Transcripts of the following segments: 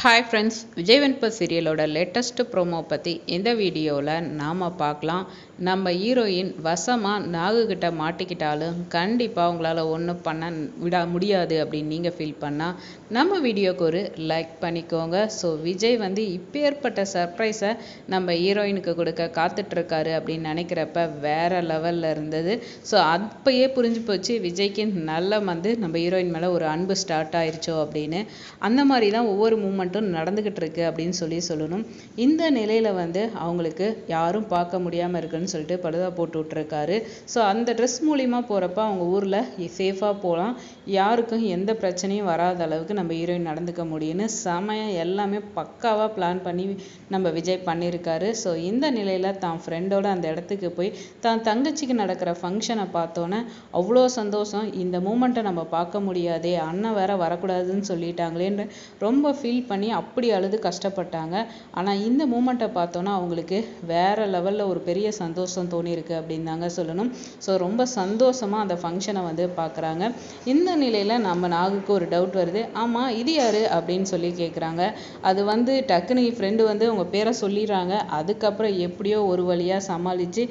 Hi friends Vijay Venba சீரியலோட latest promo பற்றி இந்த வீடியோவில் நாம் பார்க்கலாம். நம்ம ஹீரோயின் வசமாக நாகுகிட்ட மாட்டிக்கிட்டாலும் கண்டிப்பாக உங்களால் ஒன்றும் பண்ண விட முடியாது அப்படின்னு நீங்கள் ஃபீல் பண்ணால் நம்ம வீடியோக்கு ஒரு லைக் பண்ணிக்கோங்க. ஸோ விஜய் வந்து இப்பேற்பட்ட சர்ப்ரைஸை நம்ம ஹீரோயினுக்கு கொடுக்க காத்துட்ருக்காரு அப்படின்னு நினைக்கிறப்ப வேறு லெவலில் இருந்தது. ஸோ அப்பயே புரிஞ்சு போச்சு விஜய்க்கு நல்ல வந்து நம்ம ஹீரோயின் மேலே ஒரு அன்பு ஸ்டார்ட் ஆயிடுச்சோ அப்படின்னு. அந்த மாதிரி தான் ஒவ்வொரு மூமெண்ட் மட்டும் நடந்துக்கிட்டு இருக்கு அப்படின்னு சொல்லி சொல்லணும். இந்த நிலையில் வந்து அவங்களுக்கு யாரும் பார்க்க முடியாமல் இருக்குன்னு சொல்லிட்டு படுதா போட்டு விட்டுருக்காரு. ஸோ அந்த ட்ரெஸ் மூலிமா போகிறப்ப அவங்க ஊரில் சேஃபாக போகலாம் யாருக்கும் எந்த பிரச்சனையும் வராத அளவுக்கு நம்ம ஹீரோயின் நடந்துக்க முடியும்னு சமயம் எல்லாமே பக்காவாக பிளான் பண்ணி நம்ம விஜய் பண்ணியிருக்காரு ஸோ இந்த நிலையில் தான் ஃப்ரெண்டோட அந்த இடத்துக்கு போய் தான் தங்கச்சிக்கு நடக்கிற ஃபங்க்ஷனை பார்த்தோன்னே அவ்வளோ சந்தோஷம். இந்த மூமெண்ட்டை நம்ம பார்க்க முடியாதே அண்ணன் வேற வரக்கூடாதுன்னு சொல்லிட்டாங்களேன்னு ரொம்ப ஃபீல் பண்ணி அப்படி அழுது கஷ்டப்பட்டாங்க. ஆனால் இந்த மூமெண்ட்டை பார்த்தோன்னா அவங்களுக்கு வேறு லெவலில் ஒரு பெரிய சந்தோஷம் தோணியிருக்கு அப்படின்னு தாங்க சொல்லணும். ஸோ ரொம்ப சந்தோஷமாக அந்த ஃபங்க்ஷனை வந்து பார்க்குறாங்க. இந்த நிலையில் நம்ம நாகுக்கு ஒரு டவுட் வருது. ஆமாம் இது யார்? அப்படின்னு சொல்லி கேட்குறாங்க அது வந்து டக்குனு ஃப்ரெண்டு வந்து உங்கள் பேரை சொல்லிடுறாங்க. அதுக்கப்புறம் எப்படியோ ஒரு வழியாக சமாளித்து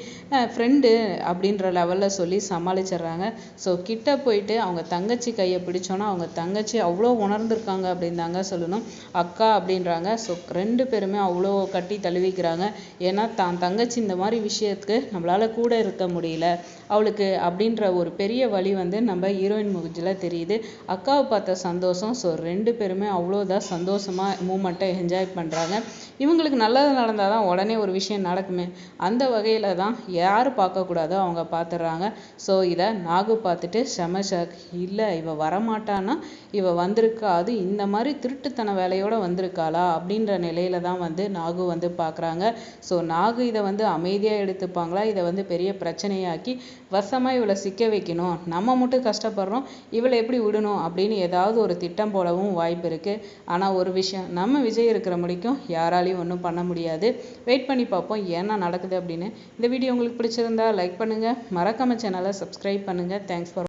ஃப்ரெண்டு அப்படின்ற லெவலில் சொல்லி சமாளிச்சிடுறாங்க. ஸோ கிட்ட போயிட்டு அவங்க தங்கச்சி கையை பிடிச்சோன்னா அவங்க தங்கச்சி அவ்வளோ உணர்ந்திருக்காங்க அப்படின்னு தாங்க சொல்லணும். அக்கா அப்படின்றாங்க. ஸோ ரெண்டு பேருமே அவ்வளோ கட்டி தழுவிக்கிறாங்க. ஏன்னா தான் தங்கச்சி இந்த மாதிரி விஷயத்துக்கு நம்மளால் கூட இருக்க முடியல. அவளுக்கு அப்படின்ற ஒரு பெரிய வழி வந்து நம்ம ஹீரோயின் மூஞ்சில தெரியுது. அக்காவை பார்த்த சந்தோஷம். ஸோ ரெண்டு பேருமே அவ்வளோதான் சந்தோஷமாக மூமெண்ட்டை என்ஜாய் பண்ணுறாங்க இவங்களுக்கு நல்லது நடந்தால் தான் உடனே ஒரு விஷயம் நடக்குமே. அந்த வகையில் தான் யார் பார்க்கக்கூடாதோ அவங்க பார்த்துடுறாங்க. ஸோ இதை நாகு பார்த்துட்டு செம ஷாக். இல்லை இவ வரமாட்டான்னா இவ வந்திருக்கா? அது இந்த மாதிரி திருட்டுத்தன வேலையோட வந்திருக்காளா அப்படின்ற நிலையில தான் வந்து நாகு வந்து பார்க்குறாங்க ஸோ நாகு இதை வந்து அமைதியாக எடுத்துப்பாங்களா? இதை வந்து பெரிய பிரச்சனையாக்கி வசமாக இவளை சிக்க வைக்கணும். நம்ம மட்டும் கஷ்டப்படுறோம். இவளை எப்படி விடணும் அப்படின்னு ஏதாவது ஒரு திட்டம் போலவும் வாய்ப்பு இருக்குது ஆனால் ஒரு விஷயம் நம்ம விஜய் இருக்கிற முடிக்கும் யாராலையும் ஒன்றும் பண்ண முடியாது. வெயிட் பண்ணி பார்ப்போம் என்ன நடக்குது அப்படின்னு. இந்த வீடியோ உங்களுக்கு பிடிச்சிருந்தா லைக் பண்ணுங்கள் மறக்காம சேனலை சப்ஸ்கிரைப் பண்ணுங்கள் தேங்க்ஸ் ஃபார்